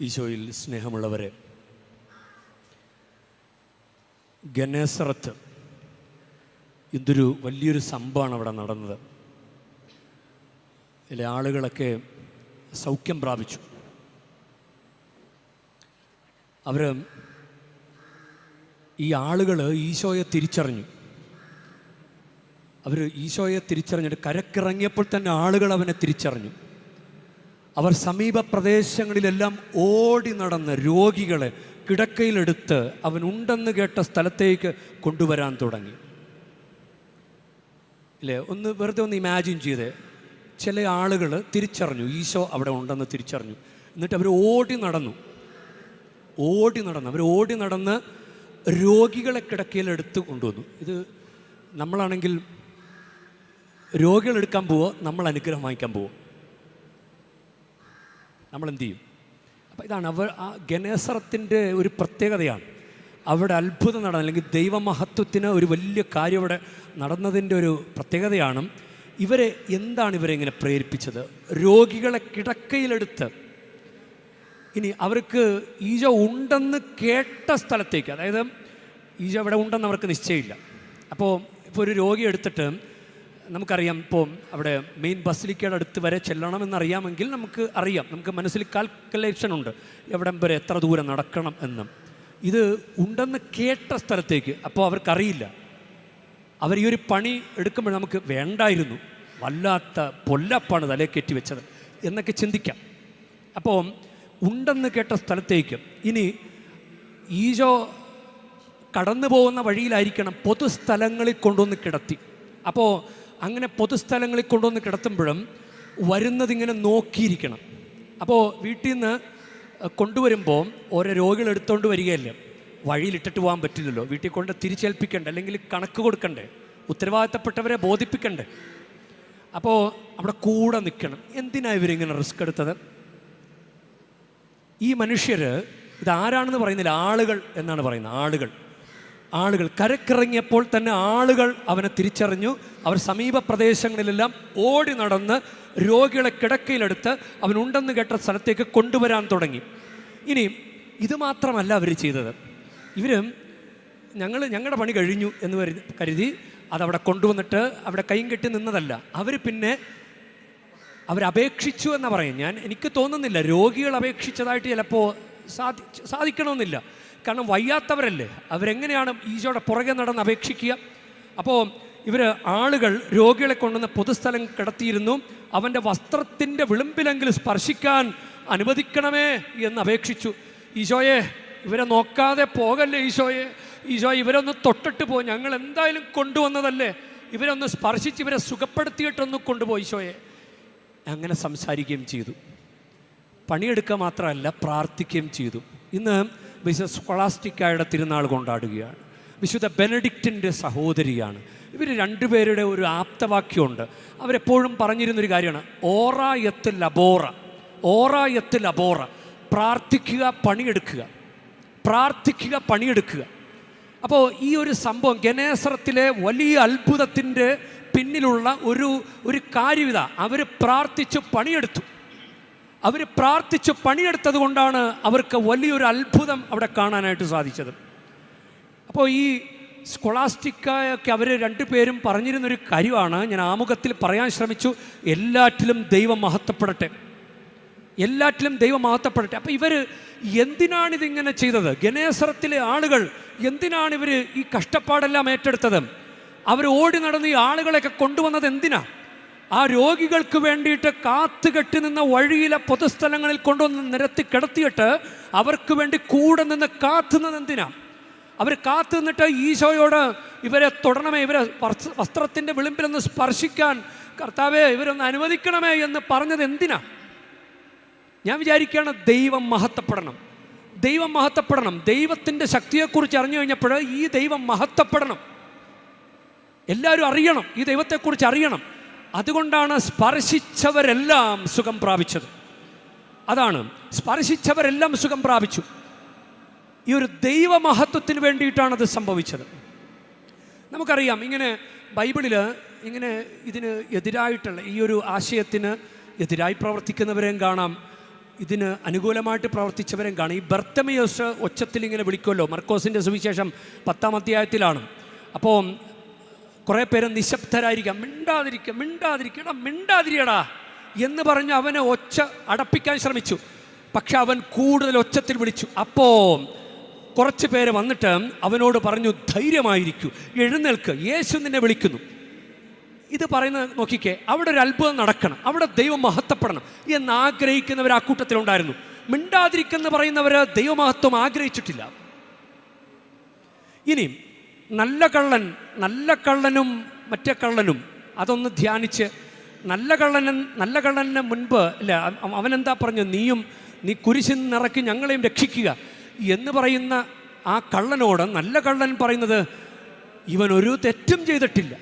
ഈശോയിൽ സ്നേഹമുള്ളവരെ ഗനേസറത്ത് ഇതൊരു വലിയൊരു സംഭവമാണ് അവിടെ നടന്നത്. ഇതിലെ ആളുകളൊക്കെ സൗഖ്യം പ്രാപിച്ചു. അവർ ഈ ആളുകൾ ഈശോയെ തിരിച്ചറിഞ്ഞു. അവർ ഈശോയെ തിരിച്ചറിഞ്ഞിട്ട് കരക്കിറങ്ങിയപ്പോൾ തന്നെ ആളുകൾ അവനെ തിരിച്ചറിഞ്ഞു. അവർ സമീപ പ്രദേശങ്ങളിലെല്ലാം ഓടി നടന്ന് രോഗികളെ കിടക്കയിലെടുത്ത് അവൻ ഉണ്ടെന്ന് കേട്ട സ്ഥലത്തേക്ക് കൊണ്ടുവരാൻ തുടങ്ങി. ഇല്ലേ? ഒന്ന് വെറുതെ ഒന്ന് ഇമാജിൻ ചെയ്തേ. ചില ആളുകൾ തിരിച്ചറിഞ്ഞു. ഈശോ അവിടെ ഉണ്ടെന്ന് തിരിച്ചറിഞ്ഞു. എന്നിട്ട് അവർ ഓടി നടന്നു. ഓടി നടന്നു. അവർ ഓടി നടന്ന് രോഗികളെ കിടക്കയിലെടുത്ത് കൊണ്ടുവന്നു. ഇത് നമ്മളാണെങ്കിൽ രോഗികൾ എടുക്കാൻ പോവോ? നമ്മൾ അനുഗ്രഹം വാങ്ങിക്കാൻ പോവോ? നമ്മൾ എന്ത് ചെയ്യും അപ്പോൾ ഇതാണ് അവർ ആ ഗണേശ്വരത്തിന്റെ ഒരു പ്രത്യേകതയാണ്. അവിടെ അത്ഭുതം നടന്ന. അല്ലെങ്കിൽ ദൈവമഹത്വത്തിന് ഒരു വലിയ കാര്യം അവിടെ നടന്നതിന്റെ ഒരു പ്രത്യേകതയാണ്. ഇവരെ എന്താണ് ഇവരെ ഇങ്ങനെ പ്രേരിപ്പിച്ചത്? രോഗികളെ കിടക്കയിലെടുത്ത്. ഇനി അവർക്ക് ഈജ ഉണ്ടെന്ന് കേട്ട സ്ഥലത്തേക്ക്. അതായത് ഈജ അവിടെ ഉണ്ടെന്ന് അവർക്ക് നിശ്ചയമില്ല. അപ്പോൾ ഇപ്പോൾ ഒരു രോഗി എടുത്തിട്ട് നമുക്കറിയാം ഇപ്പോൾ അവിടെ മെയിൻ ബസിലിക്കയുടെ അടുത്ത് വരെ ചെല്ലണമെന്നറിയാമെങ്കിൽ നമുക്ക് അറിയാം. നമുക്ക് മനസ്സിൽ കാൽക്കുലേഷൻ ഉണ്ട്. എവിടം വരെ എത്ര ദൂരം നടക്കണം എന്ന്. ഇത് ഉണ്ടെന്ന് കേട്ട സ്ഥലത്തേക്ക്. അപ്പോൾ അവർക്കറിയില്ല. അവർ ഈ ഒരു പണി എടുക്കുമ്പോൾ നമുക്ക് വേണ്ടായിരുന്നു. വല്ലാത്ത പൊല്ലപ്പാണ് തലേ കെട്ടി വെച്ചത് എന്നൊക്കെ ചിന്തിക്കാം. അപ്പോൾ ഉണ്ടെന്ന് കേട്ട സ്ഥലത്തേക്ക്. ഇനി ഈജോ കടന്നു പോകുന്ന വഴിയിലായിരിക്കണം പൊതുസ്ഥലങ്ങളിൽ കൊണ്ടുവന്ന് കിടത്തി. അപ്പോൾ അങ്ങനെ പൊതുസ്ഥലങ്ങളിൽ കൊണ്ടുവന്ന് കിടത്തുമ്പോഴും വരുന്നതിങ്ങനെ നോക്കിയിരിക്കണം. അപ്പോൾ വീട്ടിൽ നിന്ന് കൊണ്ടുവരുമ്പോൾ ഓരോ രോഗികൾ എടുത്തുകൊണ്ട് വരികയല്ലേ? വഴിയിലിട്ടിട്ട് പോകാൻ പറ്റില്ലല്ലോ. വീട്ടിൽ കൊണ്ട് തിരിച്ചേൽപ്പിക്കണ്ടേ? അല്ലെങ്കിൽ കണക്ക് കൊടുക്കണ്ടേ? ഉത്തരവാദിത്തപ്പെട്ടവരെ ബോധിപ്പിക്കണ്ടേ? അപ്പോൾ അവിടെ കൂടെ നിൽക്കണം. എന്തിനാണ് ഇവരിങ്ങനെ റിസ്ക് എടുത്തത്? ഈ മനുഷ്യർ ഇതാരാണെന്ന് പറയുന്നില്ല. ആളുകൾ എന്നാണ് പറയുന്നത്. ആളുകൾ. ആളുകൾ കരക്കിറങ്ങിയപ്പോൾ തന്നെ ആളുകൾ അവനെ തിരിച്ചറിഞ്ഞു. അവർ സമീപ പ്രദേശങ്ങളിലെല്ലാം ഓടി നടന്ന് രോഗികളെ കിടക്കയിലെടുത്ത് അവനുണ്ടെന്ന് കേട്ട സ്ഥലത്തേക്ക് കൊണ്ടുവരാൻ തുടങ്ങി. ഇനി ഇത് മാത്രമല്ല അവർ ചെയ്തത്. ഇവർ ഞങ്ങൾ ഞങ്ങളുടെ പണി കഴിഞ്ഞു എന്ന് കരുതി അതവിടെ കൊണ്ടുവന്നിട്ട് അവിടെ കൈയും കെട്ടി നിന്നതല്ല. അവർ പിന്നെ അവരപേക്ഷിച്ചു എന്ന് പറയും. ഞാൻ എനിക്ക് തോന്നുന്നില്ല രോഗികൾ അപേക്ഷിച്ചതായിട്ട് ചിലപ്പോൾ സാധി സാധിക്കണമെന്നില്ല. കാരണം വയ്യാത്തവരല്ലേ? അവരെങ്ങനെയാണ് ഈശോയുടെ പുറകെ നടന്ന് അപേക്ഷിക്കുക? അപ്പോൾ ഇവർ ആളുകൾ രോഗികളെ കൊണ്ടുവന്ന് പൊതുസ്ഥലം കിടത്തിയിരുന്നു. അവന്റെ വസ്ത്രത്തിന്റെ വിളിമ്പിലെങ്കിലും സ്പർശിക്കാൻ അനുവദിക്കണമേ എന്ന് അപേക്ഷിച്ചു. ഈശോയെ ഇവരെ നോക്കാതെ പോകല്ലേ ഈശോയെ? ഈശോ ഇവരൊന്ന് തൊട്ടിട്ട് പോ. ഞങ്ങൾ എന്തായാലും കൊണ്ടുവന്നതല്ലേ? ഇവരൊന്ന് സ്പർശിച്ച് ഇവരെ സുഖപ്പെടുത്തിയിട്ടൊന്ന് കൊണ്ടുപോയി ഈശോയെ. അങ്ങനെ സംസാരിക്കുകയും ചെയ്തു. പണിയെടുക്കുക മാത്രമല്ല പ്രാർത്ഥിക്കുകയും ചെയ്തു. ഇന്ന് വിശുദ്ധ സ്കൊളാസ്റ്റിക്കായുടെ തിരുനാൾ കൊണ്ടാടുകയാണ്. വിശുദ്ധ ബെനഡിക്റ്റിന്റെ സഹോദരിയാണ്. ഇവർ രണ്ടുപേരുടെ ഒരു ആപ്തവാക്യമുണ്ട്. അവരെപ്പോഴും പറഞ്ഞിരുന്നൊരു കാര്യമാണ്. ഓറായത്ത് ലബോറ. ഓറായത്ത് ലബോറ. പ്രാർത്ഥിക്കുക പണിയെടുക്കുക. പ്രാർത്ഥിക്കുക പണിയെടുക്കുക. അപ്പോൾ ഈ ഒരു സംഭവം ഗനേസറത്തിലെ വലിയ അത്ഭുതത്തിന്റെ പിന്നിലുള്ള ഒരു ഒരു കാര്യം ഇതാ അവർ പ്രാർത്ഥിച്ച് പണിയെടുത്തു. അവർ പ്രാർത്ഥിച്ച് പണിയെടുത്തത് കൊണ്ടാണ് അവർക്ക് വലിയൊരു അത്ഭുതം അവിടെ കാണാനായിട്ട് സാധിച്ചത്. അപ്പോൾ ഈ സ്കൊളാസ്റ്റിക്കൊക്കെ അവർ രണ്ടുപേരും പറഞ്ഞിരുന്നൊരു കാര്യമാണ്. ഞാൻ ആമുഖത്തിൽ പറയാൻ ശ്രമിച്ചു. എല്ലാറ്റിലും ദൈവം മഹത്വപ്പെടട്ടെ. എല്ലാറ്റിലും ദൈവം മഹത്വപ്പെടട്ടെ. അപ്പോൾ ഇവർ എന്തിനാണിതിങ്ങനെ ചെയ്തത്? ഗണേശ്വരത്തിലെ ആളുകൾ എന്തിനാണ് ഇവർ ഈ കഷ്ടപ്പാടെല്ലാം ഏറ്റെടുത്തത്? അവർ ഓടി നടന്ന് ഈ ആളുകളെയൊക്കെ കൊണ്ടുവന്നത് എന്തിനാ? ആ രോഗികൾക്ക് വേണ്ടിയിട്ട് കാത്തുകെട്ടി നിന്ന വഴിയിലെ പൊതുസ്ഥലങ്ങളിൽ കൊണ്ടുവന്ന് നിരത്തി കിടത്തിയിട്ട് അവർക്ക് വേണ്ടി കൂടെ നിന്ന് കാത്തുന്നത് എന്തിനാ? അവർ കാത്തു നിന്നിട്ട് ഈശോയോട് ഇവരെ തൊടണമേ ഇവരെ വസ്ത്ര- വസ്ത്രത്തിന്റെ വിളിമ്പിലൊന്ന് സ്പർശിക്കാൻ കർത്താവെ ഇവരൊന്ന് അനുവദിക്കണമേ എന്ന് പറഞ്ഞത് എന്തിനാ? ഞാൻ വിചാരിക്കുകയാണ് ദൈവം മഹത്വപ്പെടണം. ദൈവം മഹത്വപ്പെടണം. ദൈവത്തിന്റെ ശക്തിയെക്കുറിച്ച് അറിഞ്ഞു കഴിഞ്ഞപ്പോൾ ഈ ദൈവം മഹത്വപ്പെടണം. എല്ലാവരും അറിയണം. ഈ ദൈവത്തെക്കുറിച്ച് അറിയണം. അതുകൊണ്ടാണ് സ്പർശിച്ചവരെല്ലാം സുഖം പ്രാപിച്ചത്. അതാണ് സ്പർശിച്ചവരെല്ലാം സുഖം പ്രാപിച്ചു. ഈ ഒരു ദൈവമഹത്വത്തിന് വേണ്ടിയിട്ടാണ് അത് സംഭവിച്ചത്. നമുക്കറിയാം ഇങ്ങനെ ബൈബിളിൽ ഇങ്ങനെ ഇതിന് എതിരായിട്ടുള്ള ഈ ഒരു ആശയത്തിന് എതിരായി പ്രവർത്തിക്കുന്നവരെയും കാണാം. ഇതിന് അനുകൂലമായിട്ട് പ്രവർത്തിച്ചവരെയും കാണാം. ഈ ബർത്തമിയോസ് ഒച്ചത്തിൽ ഇങ്ങനെ വിളിക്കുമല്ലോ. മർക്കോസിന്റെ സുവിശേഷം പത്താം അധ്യായത്തിലാണ്. അപ്പോൾ കുറേ പേര് നിശബ്ദരായിരിക്കാം മിണ്ടാതിരിക്കുക മിണ്ടാതിരിക്കടാ മിണ്ടാതിരിയടാ എന്ന് പറഞ്ഞ് അവനെ ഒച്ച അടപ്പിക്കാൻ ശ്രമിച്ചു. പക്ഷെ അവൻ കൂടുതൽ ഒച്ചത്തിൽ വിളിച്ചു. അപ്പോൾ കുറച്ച് പേര് വന്നിട്ട് അവനോട് പറഞ്ഞു ധൈര്യമായിരിക്കൂ എഴുന്നേൽക്ക് യേശു നിന്നെ വിളിക്കുന്നു. ഇത് പറയുന്നത് നോക്കിക്കേ അവിടെ ഒരു അത്ഭുതം നടക്കണം. അവിടെ ദൈവം മഹത്വപ്പെടണം എന്ന് ആഗ്രഹിക്കുന്നവർ ആ കൂട്ടത്തിലുണ്ടായിരുന്നു. മിണ്ടാതിരിക്കുന്ന പറയുന്നവർ ദൈവമഹത്വം ആഗ്രഹിച്ചിട്ടില്ല. ഇനി നല്ല കള്ളൻ നല്ല കള്ളനും മറ്റേ കള്ളനും. അതൊന്ന് ധ്യാനിച്ച് നല്ല കള്ളനൻ നല്ല കള്ളന് മുൻപ് അല്ല അവ- അവനെന്താ പറഞ്ഞു? നീയും നീ കുരിശിൽ നിറക്കി ഞങ്ങളെയും രക്ഷിക്കുക. എന്ന് പറയുന്ന ആ കള്ളനോട് നല്ല കള്ളൻ പറയുന്നത് ഇവൻ ഒരു തെറ്റും ചെയ്തിട്ടില്ല.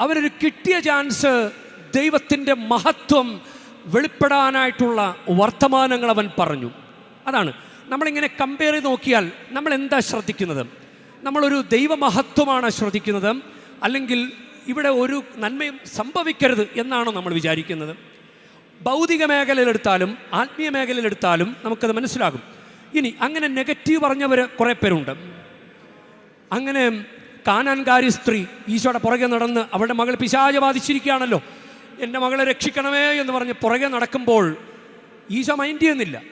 അവനൊരു കിട്ടിയ ചാൻസ് ദൈവത്തിന്റെ മഹത്വം വെളിപ്പെടാനായിട്ടുള്ള വർത്തമാനങ്ങൾ അവൻ പറഞ്ഞു. അതാണ്. നമ്മളിങ്ങനെ കമ്പയർ ചെയ്ത് നോക്കിയാൽ നമ്മൾ എന്താ ശ്രദ്ധിക്കുന്നത്? നമ്മളൊരു ദൈവമഹത്വമാണ് ശ്രദ്ധിക്കുന്നത്. അല്ലെങ്കിൽ ഇവിടെ ഒരു നന്മയും സംഭവിക്കരുത് എന്നാണോ നമ്മൾ വിചാരിക്കുന്നത്. ഭൗതിക മേഖലയിലെടുത്താലും ആത്മീയ മേഖലയിലെടുത്താലും നമുക്കത് മനസ്സിലാകും. ഇനി അങ്ങനെ നെഗറ്റീവ് പറഞ്ഞവർ കുറേ പേരുണ്ട്. അങ്ങനെ കാനാൻകാരി സ്ത്രീ ഈശോയുടെ പുറകെ നടന്ന് അവളുടെ മകൾ പിശാച ബാധിച്ചിരിക്കുകയാണല്ലോ. എന്റെ മകളെ രക്ഷിക്കണമേ എന്ന് പറഞ്ഞ് പുറകെ നടക്കുമ്പോൾ ഈശോ മൈൻഡ് ചെയ്യുന്നില്ല.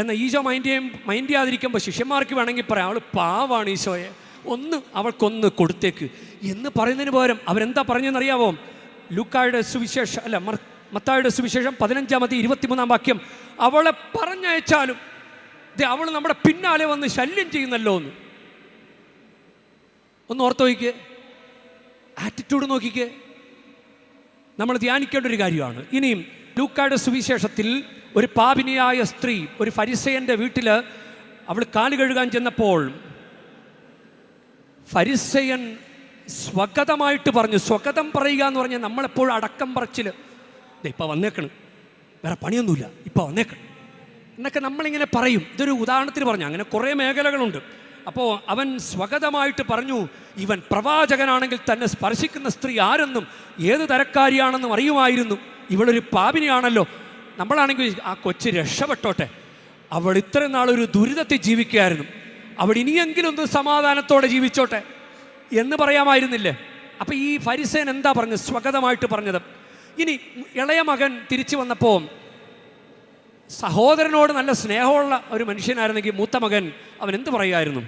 എന്നാൽ ഈശോ മൈൻഡ് ചെയ്യും മൈൻഡ് ചെയ്യാതിരിക്കുമ്പോൾ ശിഷ്യന്മാർക്ക് വേണമെങ്കിൽ പറയാം അവൾ പാവാണ് ഈശോയെ. ഒന്ന് അവൾക്കൊന്ന് കൊടുത്തേക്ക്. എന്ന് പറയുന്നതിന് പകരം അവരെന്താ പറഞ്ഞെന്നറിയാവോ? ലൂക്കായുടെ സുവിശേഷം അല്ല മത്തായുടെ സുവിശേഷം പതിനഞ്ചാമത്തെ ഇരുപത്തിമൂന്നാം വാക്യം അവളെ പറഞ്ഞയച്ചാലും അവൾ നമ്മുടെ പിന്നാലെ വന്ന് ശല്യം ചെയ്യുന്നല്ലോ എന്ന്. ഒന്ന് ഓർത്ത് നോക്കിക്കേ. ആറ്റിറ്റ്യൂഡ് നോക്കിക്കേ. നമ്മൾ ധ്യാനിക്കേണ്ട ഒരു കാര്യമാണ്. ഇനിയും ലൂക്കായുടെ സുവിശേഷത്തിൽ ഒരു പാപിനിയായ സ്ത്രീ ഒരു ഫരിസയന്റെ വീട്ടിൽ അവൾ കാൽ കഴുകാൻ ചെന്നപ്പോൾ ഫരിസയൻ സ്വഗതമായിട്ട് പറഞ്ഞു സ്വഗതം പറയുക എന്ന് പറഞ്ഞാൽ നമ്മളെപ്പോഴും അടക്കം പറച്ചിൽ ഇപ്പം വന്നേക്കണ്. വേറെ പണിയൊന്നുമില്ല. ഇപ്പം വന്നേക്കണം. എന്നൊക്കെ നമ്മളിങ്ങനെ പറയും. ഇതൊരു ഉദാഹരണത്തിന് പറഞ്ഞു. അങ്ങനെ കുറേ മേഖലകളുണ്ട്. അപ്പോൾ അവൻ സ്വഗതമായിട്ട് പറഞ്ഞു ഇവൻ പ്രവാചകനാണെങ്കിൽ തന്നെ സ്പർശിക്കുന്ന സ്ത്രീ ആരെന്നും ഏത് തരക്കാരിയാണെന്നും അറിയുമായിരുന്നു. ഇവളൊരു പാപിനിയാണല്ലോ. നമ്മളാണെങ്കിൽ ആ കൊച്ച് രക്ഷപ്പെട്ടോട്ടെ. അവൾ ഇത്രയും നാളൊരു ദുരിതത്തിൽ ജീവിക്കുകയായിരുന്നു. അവൾ ഇനിയെങ്കിലും ഒന്ന് സമാധാനത്തോടെ ജീവിച്ചോട്ടെ എന്ന് പറയാമായിരുന്നില്ലേ? അപ്പം ഈ ഫരിസേൻ എന്താ പറഞ്ഞത് സ്വഗതമായിട്ട് പറഞ്ഞത്. ഇനി ഇളയ മകൻ തിരിച്ചു വന്നപ്പോൾ സഹോദരനോട് നല്ല സ്നേഹമുള്ള ഒരു മനുഷ്യനായിരുന്നെങ്കിൽ മൂത്ത മകൻ അവൻ എന്ത് പറയുമായിരുന്നു?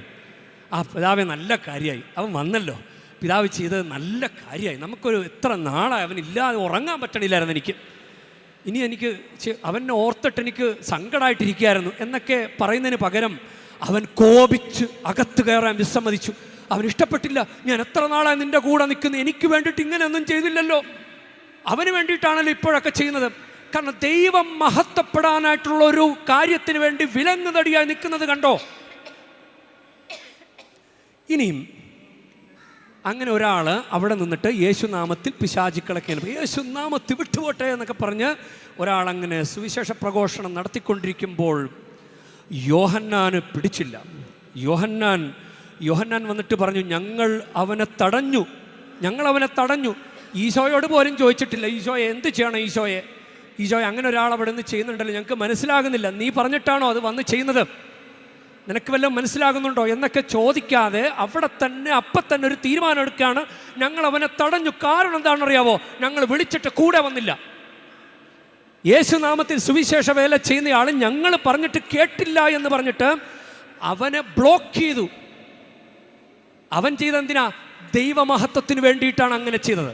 ആ പിതാവെ നല്ല കാര്യമായി. അവൻ വന്നല്ലോ. പിതാവ് ചെയ്തത് നല്ല കാര്യമായി. നമുക്കൊരു എത്ര നാളായി അവൻ ഇല്ലാതെ ഉറങ്ങാൻ പറ്റണില്ലായിരുന്നു എനിക്ക്. ഇനി എനിക്ക് അവനെ ഓർത്തിട്ട് എനിക്ക് സങ്കടമായിട്ടിരിക്കുകയായിരുന്നു എന്നൊക്കെ പറയുന്നതിന് പകരം അവൻ കോപിച്ച് അകത്ത് കയറാൻ വിസമ്മതിച്ചു. അവൻ ഇഷ്ടപ്പെട്ടില്ല ഞാൻ എത്ര നാളായി നിന്റെ കൂടെ നിൽക്കുന്നത് എനിക്ക് വേണ്ടിയിട്ട് ഇങ്ങനെയൊന്നും ചെയ്തില്ലല്ലോ. അവന് വേണ്ടിയിട്ടാണല്ലോ ഇപ്പോഴൊക്കെ ചെയ്യുന്നത്. കാരണം ദൈവം മഹത്വപ്പെടാനായിട്ടുള്ള ഒരു കാര്യത്തിന് വേണ്ടി വിലങ്ങുതടിയായി നിൽക്കുന്നത് കണ്ടോ? ഇനിയും അങ്ങനെ ഒരാൾ അവിടെ നിന്നിട്ട് യേശുനാമത്തിൽ പിശാചിക്കളൊക്കെ യേശുനാമത്തിൽ വിട്ടുപോട്ടെ എന്നൊക്കെ പറഞ്ഞ് ഒരാൾ അങ്ങനെ സുവിശേഷ പ്രഘോഷണം നടത്തിക്കൊണ്ടിരിക്കുമ്പോൾ യോഹന്നാന് പിടിച്ചില്ല. യോഹന്നാൻ യോഹന്നാൻ വന്നിട്ട് പറഞ്ഞു ഞങ്ങൾ അവനെ തടഞ്ഞു. ഞങ്ങൾ അവനെ തടഞ്ഞു. ഈശോയോട് പോലും ചോദിച്ചിട്ടില്ല. ഈശോയെ എന്ത് ചെയ്യണം ഈശോയെ? ഈശോയെ അങ്ങനെ ഒരാൾ അവിടെ നിന്ന് ചെയ്യുന്നുണ്ടല്ലോ. ഞങ്ങൾക്ക് മനസ്സിലാകുന്നില്ല. നീ പറഞ്ഞിട്ടാണോ അത് വന്ന് ചെയ്യുന്നത്? നിനക്ക് വല്ലതും മനസ്സിലാകുന്നുണ്ടോ എന്നൊക്കെ ചോദിക്കാതെ അവിടെ തന്നെ അപ്പം തന്നെ ഒരു തീരുമാനം എടുക്കുകയാണ്. ഞങ്ങൾ അവനെ തടഞ്ഞു. കാരണം എന്താണെന്നറിയാവോ? ഞങ്ങൾ വിളിച്ചിട്ട് കൂടെ വന്നില്ല. യേശുനാമത്തിൽ സുവിശേഷ വേല ചെയ്യുന്നയാൾ ഞങ്ങൾ പറഞ്ഞിട്ട് കേട്ടില്ല എന്ന് പറഞ്ഞിട്ട് അവനെ ബ്ലോക്ക് ചെയ്തു. അവൻ ചെയ്തെന്തിനാ? ദൈവമഹത്വത്തിന് വേണ്ടിയിട്ടാണ് അങ്ങനെ ചെയ്തത്.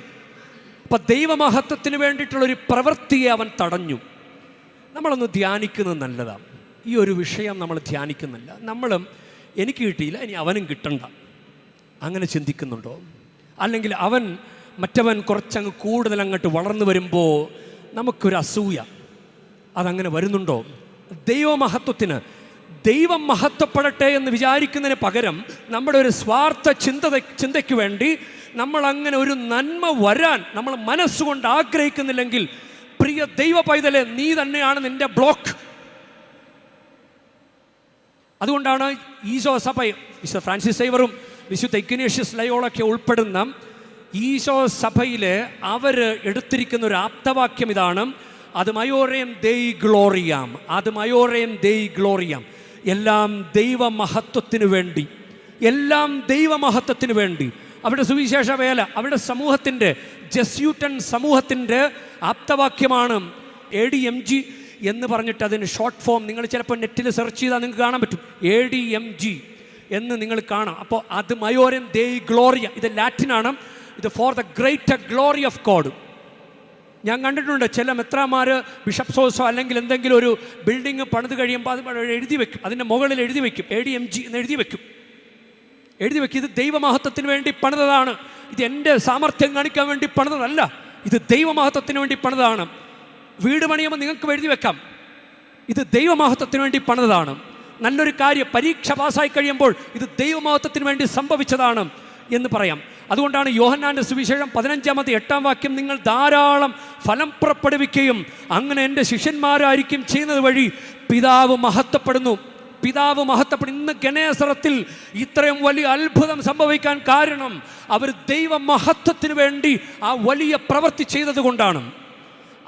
അപ്പം ദൈവമഹത്വത്തിന് വേണ്ടിയിട്ടുള്ളൊരു പ്രവൃത്തിയെ അവൻ തടഞ്ഞു. നമ്മളൊന്ന് ധ്യാനിക്കുന്നത് നല്ലതാണ്. ഈ ഒരു വിഷയം നമ്മൾ ധ്യാനിക്കുന്നില്ല. നമ്മളും എനിക്ക് കിട്ടിയില്ല ഇനി അവനും കിട്ടണ്ട. അങ്ങനെ ചിന്തിക്കുന്നുണ്ടോ? അല്ലെങ്കിൽ അവൻ മറ്റവൻ കുറച്ചങ്ങ് കൂടുതൽ അങ്ങോട്ട് വളർന്നു വരുമ്പോൾ നമുക്കൊരു അസൂയ. അതങ്ങനെ വരുന്നുണ്ടോ? ദൈവമഹത്വത്തിന് ദൈവം മഹത്വപ്പെടട്ടെ എന്ന് വിചാരിക്കുന്നതിന് പകരം നമ്മുടെ ഒരു സ്വാർത്ഥ ചിന്ത ചിന്തയ്ക്ക് വേണ്ടി നമ്മൾ അങ്ങനെ ഒരു നന്മ വരാൻ നമ്മൾ മനസ്സുകൊണ്ട് ആഗ്രഹിക്കുന്നില്ലെങ്കിൽ പ്രിയ ദൈവ പൈതലെ നീ തന്നെയാണ് നിന്റെ ബ്ലോക്ക്. അതുകൊണ്ടാണ് ഈശോ സഭ വിശുദ്ധ ഫ്രാൻസിസ് സൈവറും വിശുദ്ധ ഇഗ്നേഷ്യസ് ലയോളൊക്കെ ഉൾപ്പെടുന്ന ഈശോ സഭയിൽ അവർ എടുത്തിരിക്കുന്ന ഒരു ആപ്തവാക്യം ഇതാണ്. അത് മയോറേം ദൈ ഗ്ലോറിയാം. അത് മയോറേം ദൈ ഗ്ലോറിയാം. എല്ലാം ദൈവമഹത്വത്തിന് വേണ്ടി. എല്ലാം ദൈവമഹത്വത്തിന് വേണ്ടി. അവരുടെ സുവിശേഷ വേല അവരുടെ സമൂഹത്തിന്റെ ജസ്യൂട്ടൻ സമൂഹത്തിന്റെ ആപ്തവാക്യമാണ്. എ ഡി എം ജി എന്ന് പറഞ്ഞിട്ട് അതിന് ഷോർട്ട് ഫോം നിങ്ങൾ ചിലപ്പോൾ നെറ്റിൽ സെർച്ച് ചെയ്താൽ നിങ്ങൾക്ക് കാണാൻ പറ്റും. എ ഡി എം ജി എന്ന് നിങ്ങൾ കാണാം. അപ്പോൾ അത് മയോരം ദേ ഗ്ലോറിയ ഇത് ലാറ്റിനാണ് ഇത് for the greater glory of God ഞാൻ കണ്ടിട്ടുണ്ട് ചില മെത്രാമാർ ബിഷപ്പ് സോസോ അല്ലെങ്കിൽ എന്തെങ്കിലും ഒരു ബിൽഡിംഗ് പണിത് കഴിയുമ്പോൾ അത് എഴുതി വെക്കും. അതിന്റെ മുകളിൽ എഴുതി വെക്കും. എ ഡി എം ജി എന്ന് എഴുതി വെക്കും. എഴുതി വെക്കും. ഇത് ദൈവമഹത്വത്തിന് വേണ്ടി പണിതതാണ്. ഇത് എന്റെ സാമർഥ്യം കാണിക്കാൻ വേണ്ടി പണിതതല്ല. ഇത് ദൈവമഹത്വത്തിന് വേണ്ടി പണിതാണ് വീട് പണിയുമ്പോൾ നിങ്ങൾക്ക് എഴുതി വെക്കാം. ഇത് ദൈവമഹത്വത്തിന് വേണ്ടി പണിതാണ് നല്ലൊരു കാര്യം പരീക്ഷ പാസ്സായി കഴിയുമ്പോൾ ഇത് ദൈവമഹത്വത്തിന് വേണ്ടി സംഭവിച്ചതാണ് എന്ന് പറയാം. അതുകൊണ്ടാണ് യോഹന്നാന്റെ സുവിശേഷം പതിനഞ്ചാമത്തെ എട്ടാം വാക്യം നിങ്ങൾ ധാരാളം ഫലം പുറപ്പെടുവിക്കുകയും അങ്ങനെ എന്റെ ശിഷ്യന്മാരായിരിക്കും ചെയ്യുന്നത് വഴി പിതാവ് മഹത്വപ്പെടുന്നു. പിതാവ് മഹത്വപ്പെടും ഇന്ന് ഗണേശ്വരത്തിൽ ഇത്രയും വലിയ അത്ഭുതം സംഭവിക്കാൻ കാരണം അവർ ദൈവ മഹത്വത്തിന് വേണ്ടി ആ വലിയ പ്രവൃത്തി ചെയ്തത് കൊണ്ടാണ്.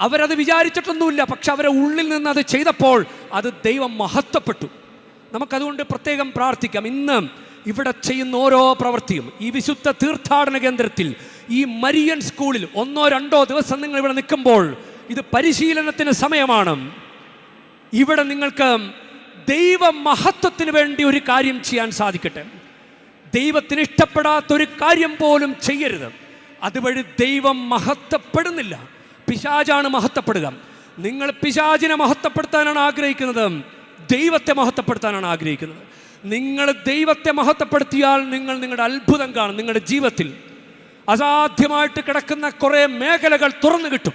അവരത് വിചാരിച്ചിട്ടൊന്നുമില്ല പക്ഷെ അവരെ ഉള്ളിൽ നിന്ന് അത് ചെയ്തപ്പോൾ അത് ദൈവം മഹത്വപ്പെട്ടു. നമുക്കതുകൊണ്ട് പ്രത്യേകം പ്രാർത്ഥിക്കാം. ഇന്ന് ഇവിടെ ചെയ്യുന്ന ഓരോ പ്രവൃത്തിയും ഈ വിശുദ്ധ തീർത്ഥാടന കേന്ദ്രത്തിൽ ഈ മരിയൻ സ്കൂളിൽ ഒന്നോ രണ്ടോ ദിവസം നിങ്ങൾ ഇവിടെ നിൽക്കുമ്പോൾ ഇത് പരിശീലനത്തിന് സമയമാണ്. ഇവിടെ നിങ്ങൾക്ക് ദൈവ മഹത്വത്തിന് വേണ്ടി ഒരു കാര്യം ചെയ്യാൻ സാധിക്കട്ടെ. ദൈവത്തിന് ഇഷ്ടപ്പെടാത്തൊരു കാര്യം പോലും ചെയ്യരുത്. അതുവഴി ദൈവം മഹത്വപ്പെടുന്നില്ല. പിശാചാണ് മഹത്വപ്പെടുക. നിങ്ങൾ പിശാചിനെ മഹത്വപ്പെടുത്താനാണ് ആഗ്രഹിക്കുന്നത്. ദൈവത്തെ മഹത്വപ്പെടുത്താനാണ് ആഗ്രഹിക്കുന്നത്. നിങ്ങൾ ദൈവത്തെ മഹത്വപ്പെടുത്തിയാൽ നിങ്ങൾ നിങ്ങളുടെ അത്ഭുതം കാണും നിങ്ങളുടെ ജീവിതത്തിൽ. അസാധ്യമായിട്ട് കിടക്കുന്ന കുറേ മേഖലകൾ തുറന്നു കിട്ടും.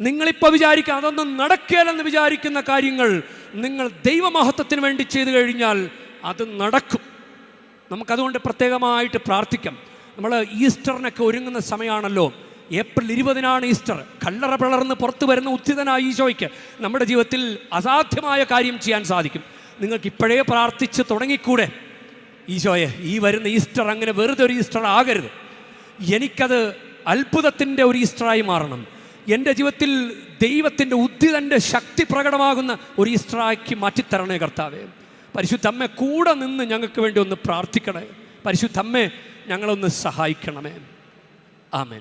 നിങ്ങളിപ്പോൾ വിചാരിക്കുക അതൊന്നും നടക്കില്ലെന്ന് വിചാരിക്കുന്ന കാര്യങ്ങൾ നിങ്ങൾ ദൈവമഹത്വത്തിന് വേണ്ടി ചെയ്തു കഴിഞ്ഞാൽ അത് നടക്കും. നമുക്കതുകൊണ്ട് പ്രത്യേകമായിട്ട് പ്രാർത്ഥിക്കാം. നമ്മൾ ഈസ്റ്ററിനൊക്കെ ഒരുങ്ങുന്ന സമയമാണല്ലോ. April ഇരുപതിനാണ് Easter. കല്ലറ പിളർന്ന് പുറത്തു വരുന്ന ഉദ്ധിതനായ ഈശോയ്ക്ക് നമ്മുടെ ജീവിതത്തിൽ അസാധ്യമായ കാര്യം ചെയ്യാൻ സാധിക്കും. നിങ്ങൾക്ക് ഇപ്പോഴേ പ്രാർത്ഥിച്ച് തുടങ്ങിക്കൂടെ? ഈശോയെ ഈ വരുന്ന ഈസ്റ്റർ അങ്ങനെ വെറുതെ ഒരു ഈസ്റ്റർ ആകരുത്. എനിക്കത് അത്ഭുതത്തിന്റെ ഒരു ഈസ്റ്ററായി മാറണം. എന്റെ ജീവിതത്തിൽ ദൈവത്തിന്റെ ഉദ്ധിതന്റെ ശക്തി പ്രകടമാകുന്ന ഒരു ഈസ്റ്ററാക്കി മാറ്റിത്തരണേ കർത്താവേ. പരിശുദ്ധമ്മ കൂടെ നിന്ന് ഞങ്ങൾക്ക് വേണ്ടി ഒന്ന് പ്രാർത്ഥിക്കണേ. പരിശുദ്ധമ്മേ ഞങ്ങളൊന്ന് സഹായിക്കണമേ. ആമേൻ.